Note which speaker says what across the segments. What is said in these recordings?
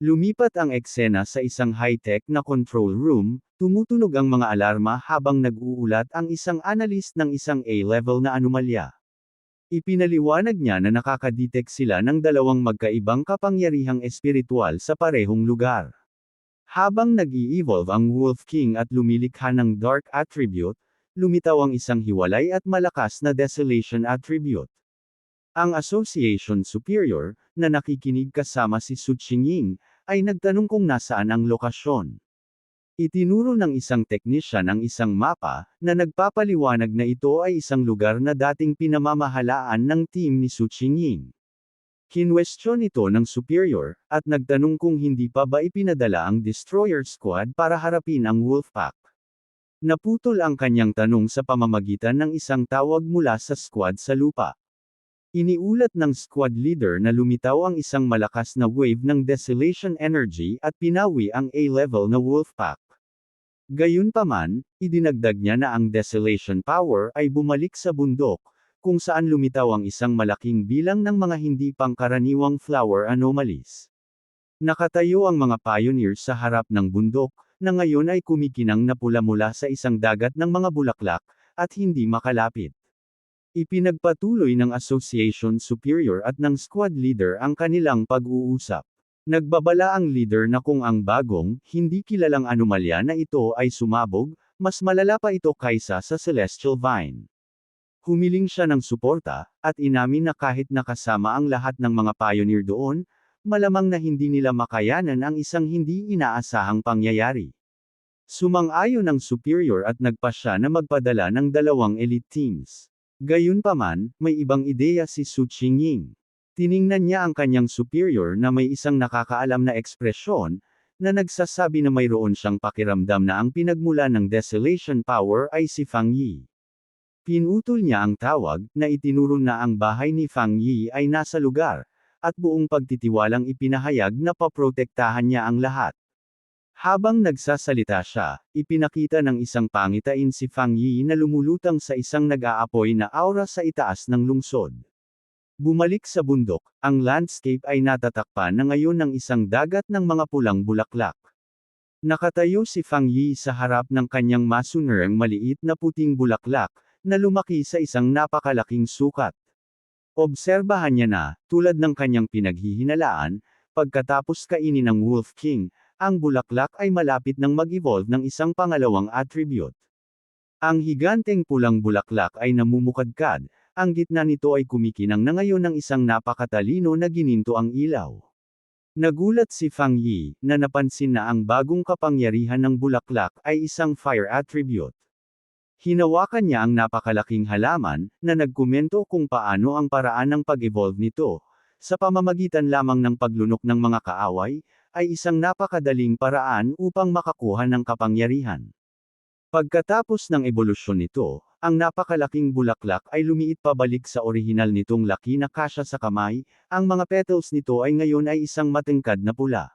Speaker 1: Lumipat ang eksena sa isang high-tech na control room, tumutunog ang mga alarma habang nag-uulat ang isang analyst ng isang A-level na anomalya. Ipinaliwanag niya na nakakadetect sila ng dalawang magkaibang kapangyarihang espiritual sa parehong lugar. Habang nag-i-evolve ang Wolf King at lumilikha ng Dark Attribute, lumitaw ang isang hiwalay at malakas na Desolation Attribute. Ang Association Superior, na nakikinig kasama si Su Qingying, ay nagtanong kung nasaan ang lokasyon. Itinuro ng isang teknisyan ang isang mapa, na nagpapaliwanag na ito ay isang lugar na dating pinamamahalaan ng team ni Su Qingying. Kinwestiyon ito ng superior, at nagtanong kung hindi pa ba ipinadala ang destroyer squad para harapin ang Wolfpack. Naputol ang kanyang tanong sa pamamagitan ng isang tawag mula sa squad sa lupa. Iniulat ng squad leader na lumitaw ang isang malakas na wave ng desolation energy at pinawi ang A-level na Wolfpack. Gayunpaman, idinagdag niya na ang desolation power ay bumalik sa bundok, kung saan lumitaw ang isang malaking bilang ng mga hindi pangkaraniwang flower anomalies. Nakatayo ang mga pioneers sa harap ng bundok, na ngayon ay kumikinang na pula mula sa isang dagat ng mga bulaklak, at hindi makalapit. Ipinagpatuloy ng Association Superior at ng squad leader ang kanilang pag-uusap. Nagbabala ang leader na kung ang bagong, hindi kilalang anomalya na ito ay sumabog, mas malala pa ito kaysa sa Celestial Vine. Humiling siya ng suporta, at inamin na kahit nakasama ang lahat ng mga pioneer doon, malamang na hindi nila makayanan ang isang hindi inaasahang pangyayari. Sumang-ayon ang superior at nagpa siya na magpadala ng dalawang elite teams. Gayunpaman, may ibang ideya si Su Qingying. Tiningnan niya ang kanyang superior na may isang nakakaalam na ekspresyon, na nagsasabi na mayroon siyang pakiramdam na ang pinagmula ng desolation power ay si Fang Yi. Pinutol niya ang tawag, na itinuro na ang bahay ni Fang Yi ay nasa lugar, at buong pagtitiwalang ipinahayag na paprotektahan niya ang lahat. Habang nagsasalita siya, ipinakita ng isang pangitain si Fang Yi na lumulutang sa isang nag-aapoy na aura sa itaas ng lungsod. Bumalik sa bundok, ang landscape ay natatakpan na ngayon ng isang dagat ng mga pulang bulaklak. Nakatayo si Fang Yi sa harap ng kanyang masunerang maliit na puting bulaklak, na lumaki sa isang napakalaking sukat. Obserbahan niya na, tulad ng kanyang pinaghihinalaan, pagkatapos kainin ng Wolf King, ang bulaklak ay malapit ng mag-evolve ng isang pangalawang attribute. Ang higanteng pulang bulaklak ay namumukadkad, ang gitna nito ay kumikinang na ngayon ng isang napakatalino na gininto ang ilaw. Nagulat si Fang Yi, na napansin na ang bagong kapangyarihan ng bulaklak ay isang fire attribute. Hinawakan niya ang napakalaking halaman, na nagkomento kung paano ang paraan ng pag-evolve nito, sa pamamagitan lamang ng paglunok ng mga kaaway, ay isang napakadaling paraan upang makakuha ng kapangyarihan. Pagkatapos ng ebolusyon nito, ang napakalaking bulaklak ay lumiit pabalik sa orihinal nitong laki na kasya sa kamay, ang mga petals nito ay ngayon ay isang matengkad na pula.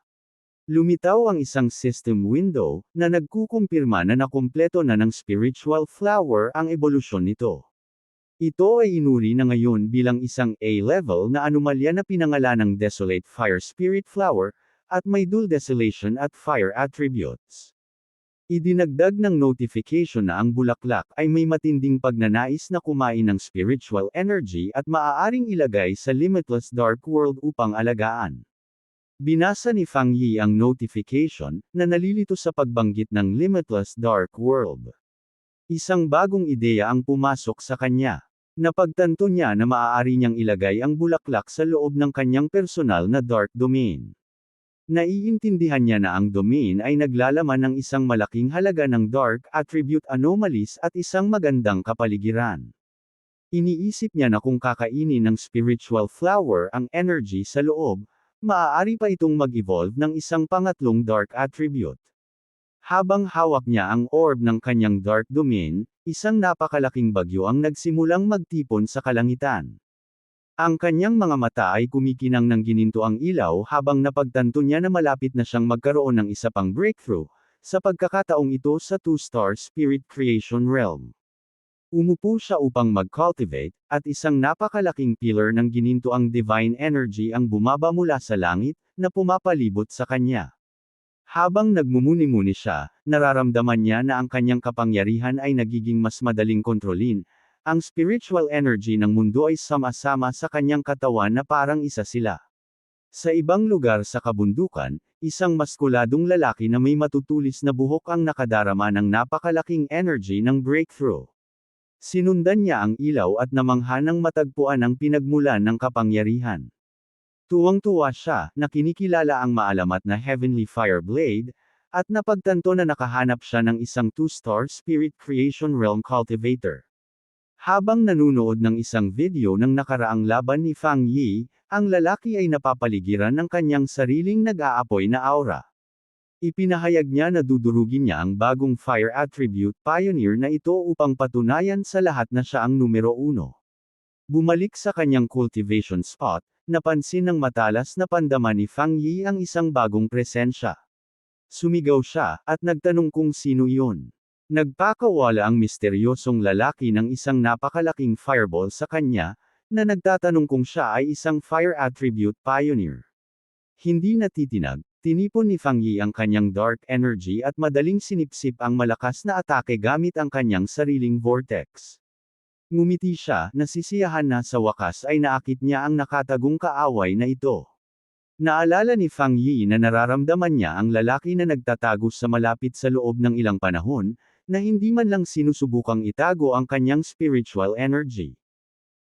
Speaker 1: Lumitaw ang isang system window, na nagkukumpirma na nakumpleto na ng spiritual flower ang ebolusyon nito. Ito ay inuri na ngayon bilang isang A-level na anomalya na pinangalan ng Desolate Fire Spirit Flower, at may dual desolation at fire attributes. Idinagdag ng notification na ang bulaklak ay may matinding pagnanais na kumain ng spiritual energy at maaaring ilagay sa limitless dark world upang alagaan. Binasa ni Fang Yi ang notification, na nalilito sa pagbanggit ng limitless dark world. Isang bagong ideya ang pumasok sa kanya. Napagtanto niya na maaari niyang ilagay ang bulaklak sa loob ng kanyang personal na dark domain. Naiintindihan niya na ang domain ay naglalaman ng isang malaking halaga ng dark attribute anomalies at isang magandang kapaligiran. Iniisip niya na kung kakainin ng spiritual flower ang energy sa loob, maaari pa itong mag-evolve ng isang pangatlong dark attribute. Habang hawak niya ang orb ng kanyang dark domain, isang napakalaking bagyo ang nagsimulang magtipon sa kalangitan. Ang kanyang mga mata ay kumikinang ng gininto ang ilaw habang napagtanto niya na malapit na siyang magkaroon ng isa pang breakthrough, sa pagkakataong ito sa two-star spirit creation realm. Umupo siya upang mag-cultivate, at isang napakalaking pillar ng gininto ang divine energy ang bumaba mula sa langit, na pumapalibot sa kanya. Habang nagmumuni-muni siya, nararamdaman niya na ang kanyang kapangyarihan ay nagiging mas madaling kontrolin, ang spiritual energy ng mundo ay sama-sama sa kanyang katawan na parang isa sila. Sa ibang lugar sa kabundukan, isang maskuladong lalaki na may matutulis na buhok ang nakadarama ng napakalaking energy ng breakthrough. Sinundan niya ang ilaw at namangha ng matagpuan ang pinagmulan ng kapangyarihan. Tuwang-tuwa siya, na kinikilala ang maalamat na Heavenly Fire Blade, at napagtanto na nakahanap siya ng isang two-star Spirit Creation Realm Cultivator. Habang nanunood ng isang video ng nakaraang laban ni Fang Yi, ang lalaki ay napapaligiran ng kanyang sariling nag-aapoy na aura. Ipinahayag niya na dudurugin niya ang bagong Fire Attribute Pioneer na ito upang patunayan sa lahat na siya ang numero uno. Bumalik sa kanyang cultivation spot, napansin ng matalas na pandama ni Fang Yi ang isang bagong presensya. Sumigaw siya, at nagtanong kung sino iyon. Nagpakawala ang misteryosong lalaki ng isang napakalaking fireball sa kanya, na nagtatanong kung siya ay isang Fire Attribute Pioneer. Hindi natitinag, tinipon ni Fang Yi ang kanyang dark energy at madaling sinipsip ang malakas na atake gamit ang kanyang sariling vortex. Ngumiti siya, nasisiyahan na sa wakas ay naakit niya ang nakatagong kaaway na ito. Naalala ni Fang Yi na nararamdaman niya ang lalaki na nagtatago sa malapit sa loob ng ilang panahon, na hindi man lang sinusubukang itago ang kanyang spiritual energy.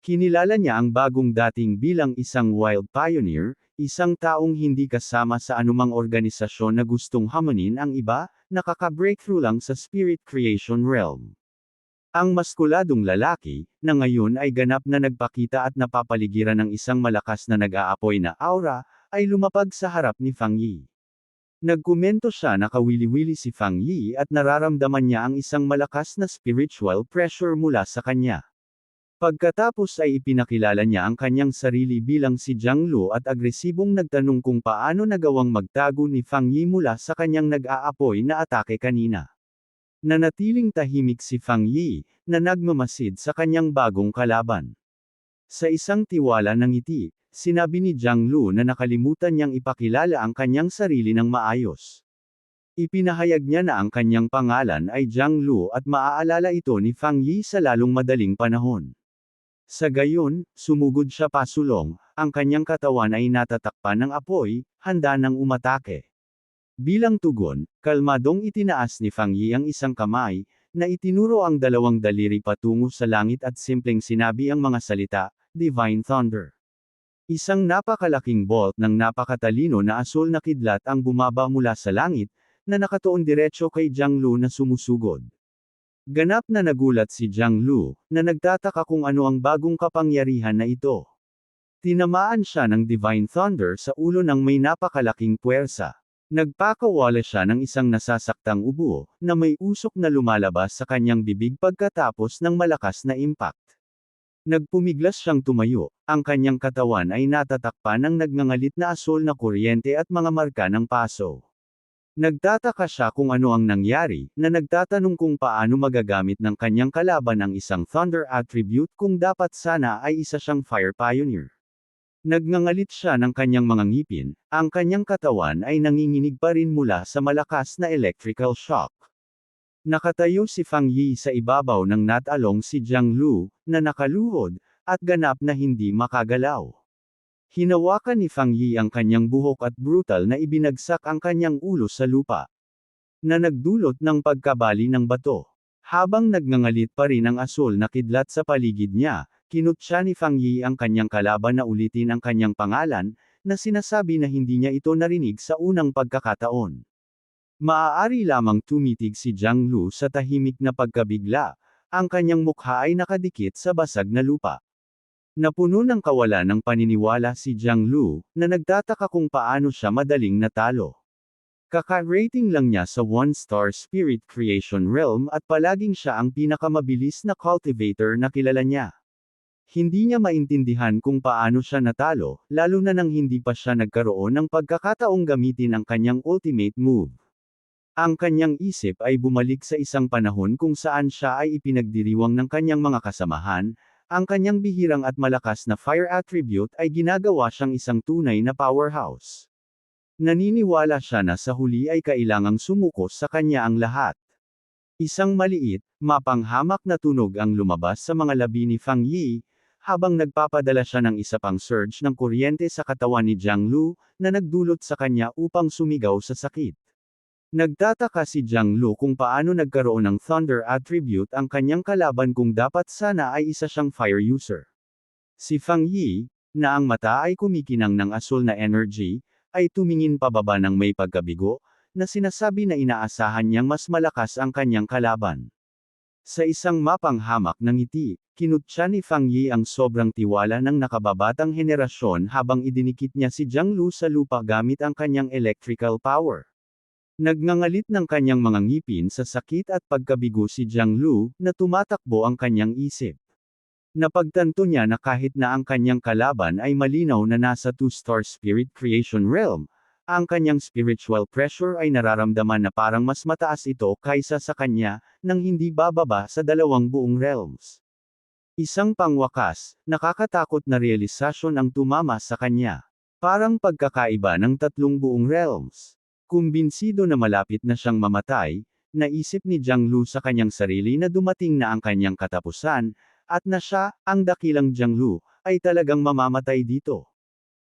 Speaker 1: Kinilala niya ang bagong dating bilang isang wild pioneer, isang taong hindi kasama sa anumang organisasyon na gustong hamunin ang iba, nakaka-breakthrough lang sa spirit creation realm. Ang maskuladong lalaki, na ngayon ay ganap na nagpakita at napapaligiran ng isang malakas na nag-aapoy na aura, ay lumapag sa harap ni Fang Yi. Nagkomento siya na kawili-wili si Fang Yi at nararamdaman niya ang isang malakas na spiritual pressure mula sa kanya. Pagkatapos ay ipinakilala niya ang kanyang sarili bilang si Jiang Lu at agresibong nagtanong kung paano nagawang magtago ni Fang Yi mula sa kanyang nag-aapoy na atake kanina. Nanatiling tahimik si Fang Yi, na nagmamasid sa kanyang bagong kalaban. Sa isang tiwala ng ngiti, sinabi ni Jiang Lu na nakalimutan niyang ipakilala ang kanyang sarili ng maayos. Ipinahayag niya na ang kanyang pangalan ay Jiang Lu at maaalala ito ni Fang Yi sa lalong madaling panahon. Sa gayon, sumugod siya pasulong, ang kanyang katawan ay natatakpan ng apoy, handa ng umatake. Bilang tugon, kalmadong itinaas ni Fang Yi ang isang kamay, na itinuro ang dalawang daliri patungo sa langit at simpleng sinabi ang mga salita, Divine Thunder. Isang napakalaking bolt ng napakatalino na asul na kidlat ang bumaba mula sa langit, na nakatuon diretso kay Jiang Lu na sumusugod. Ganap na nagulat si Jiang Lu, na nagtataka kung ano ang bagong kapangyarihan na ito. Tinamaan siya ng Divine Thunder sa ulo ng may napakalaking puwersa. Nagpakawala siya ng isang nasasaktang ubo, na may usok na lumalabas sa kanyang bibig pagkatapos ng malakas na impact. Nagpumiglas siyang tumayo, ang kanyang katawan ay natatakpan ng nagngangalit na asol na kuryente at mga marka ng paso. Nagtataka siya kung ano ang nangyari, na nagtatanong kung paano magagamit ng kanyang kalaban ang isang Thunder attribute kung dapat sana ay isa siyang Fire Pioneer. Nagngangalit siya ng kanyang mga ngipin, ang kanyang katawan ay nanginginig pa rin mula sa malakas na electrical shock. Nakatayo si Fang Yi sa ibabaw ng natalong si Jiang Lu, na nakaluhod, at ganap na hindi makagalaw. Hinawakan ni Fang Yi ang kanyang buhok at brutal na ibinagsak ang kanyang ulo sa lupa. Na nagdulot ng pagkabali ng bato. Habang nagngangalit pa rin ang asul na kidlat sa paligid niya, kinutya ni Fang Yi ang kanyang kalaban na ulitin ang kanyang pangalan, na sinasabi na hindi niya ito narinig sa unang pagkakataon. Maaari lamang tumitig si Jiang Lu sa tahimik na pagkabigla, ang kanyang mukha ay nakadikit sa basag na lupa. Napuno ng kawalan ng paniniwala si Jiang Lu, na nagtataka kung paano siya madaling natalo. Kaka-rating lang niya sa 1-star Spirit Creation Realm at palaging siya ang pinakamabilis na cultivator na kilala niya. Hindi niya maintindihan kung paano siya natalo, lalo na nang hindi pa siya nagkaroon ng pagkakataong gamitin ang kanyang ultimate move. Ang kanyang isip ay bumalik sa isang panahon kung saan siya ay ipinagdiriwang ng kanyang mga kasamahan, ang kanyang bihirang at malakas na fire attribute ay ginagawa siyang isang tunay na powerhouse. Naniniwala siya na sa huli ay kailangang sumuko sa kanya ang lahat. Isang maliit, mapanghamak na tunog ang lumabas sa mga labi ni Fang Yi, habang nagpapadala siya ng isa pang surge ng kuryente sa katawan ni Jiang Lu, na nagdulot sa kanya upang sumigaw sa sakit. Nagtataka si Jiang Lu kung paano nagkaroon ng Thunder attribute ang kanyang kalaban kung dapat sana ay isa siyang fire user. Si Fang Yi, na ang mata ay kumikinang ng asul na energy, ay tumingin pababa ng may pagkabigo, na sinasabi na inaasahan niyang mas malakas ang kanyang kalaban. Sa isang mapanghamak ng ngiti, kinutya ni Fang Yi ang sobrang tiwala ng nakababatang henerasyon habang idinikit niya si Jiang Lu sa lupa gamit ang kanyang electrical power. Nagngangalit ng kanyang mga ngipin sa sakit at pagkabigo si Jiang Lu, na tumatakbo ang kanyang isip. Napagtanto niya na kahit na ang kanyang kalaban ay malinaw na nasa two-star spirit creation realm, ang kanyang spiritual pressure ay nararamdaman na parang mas mataas ito kaysa sa kanya, nang hindi bababa sa dalawang buong realms. Isang pangwakas, nakakatakot na realisasyon ang tumama sa kanya. Parang pagkakaiba ng tatlong buong realms. Kumbinsido na malapit na siyang mamatay, naisip ni Jiang Lu sa kanyang sarili na dumating na ang kanyang katapusan, at na siya, ang dakilang Jiang Lu, ay talagang mamamatay dito.